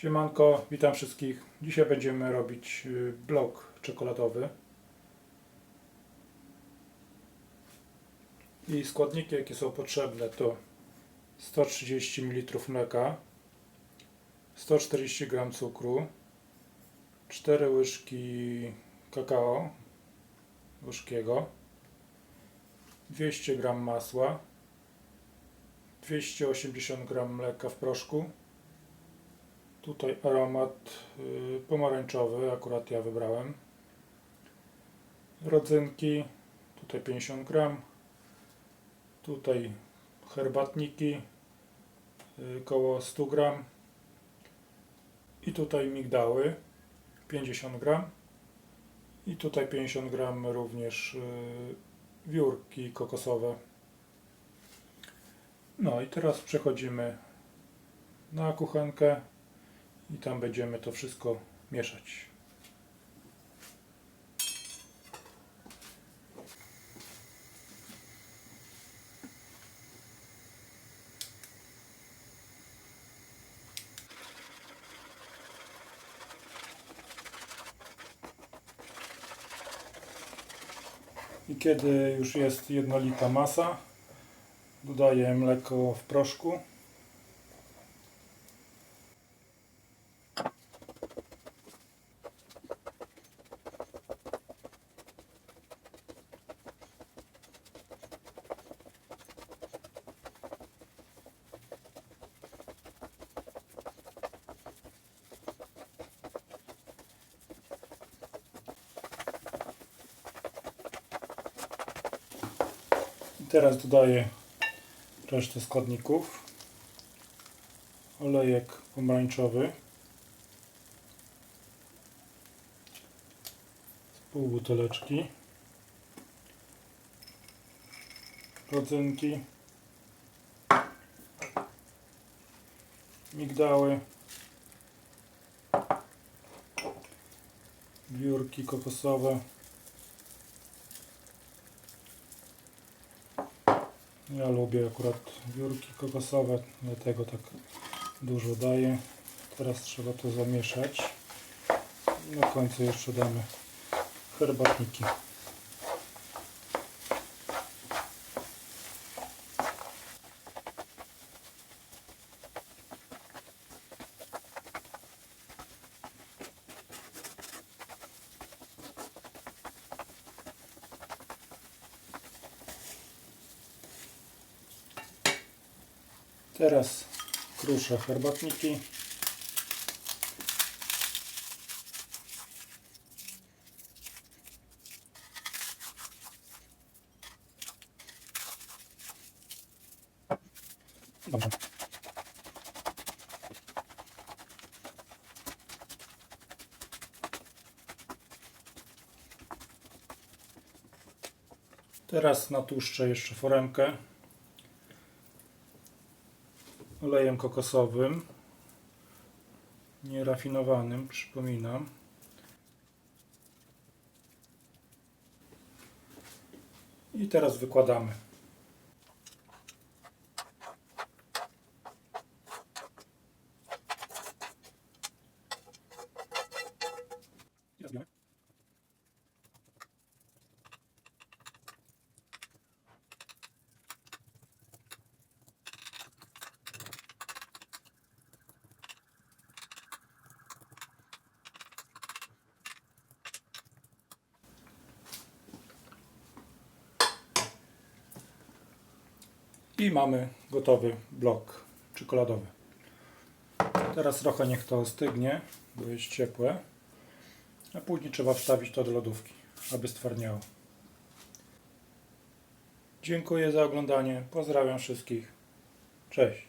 Siemanko, witam wszystkich. Dzisiaj będziemy robić y, blok czekoladowy. I składniki jakie są potrzebne to 130 ml mleka, 140 g cukru, 4 łyżki kakao gorzkiego, 200 g masła, 280 g mleka w proszku, Tutaj aromat y, pomarańczowy, akurat ja wybrałem. Rodzynki, tutaj 50 gram. Tutaj herbatniki, y, koło 100 gram. I tutaj migdały, 50 gram. I tutaj 50 gram również y, wiórki kokosowe. No i teraz przechodzimy na kuchenkę i tam będziemy to wszystko mieszać. I kiedy już jest jednolita masa, dodaję mleko w proszku. Teraz dodaję resztę składników. Olejek pomarańczowy. Z pół buteleczki. Rodzynki. Migdały. Wiórki kokosowe. Ja lubię akurat wiórki kokosowe, dlatego tak dużo daję. Teraz trzeba to zamieszać. Na końcu jeszcze damy herbatniki. Teraz kruszę herbatniki. Teraz natłuszczę jeszcze foremkę olejem kokosowym, nierafinowanym, przypominam. I teraz wykładamy. I rozbijamy. I mamy gotowy blok czekoladowy. Teraz trochę niech to ostygnie, bo jest ciepłe. A później trzeba wstawić to do lodówki, aby stwardniało. Dziękuję za oglądanie. Pozdrawiam wszystkich. Cześć.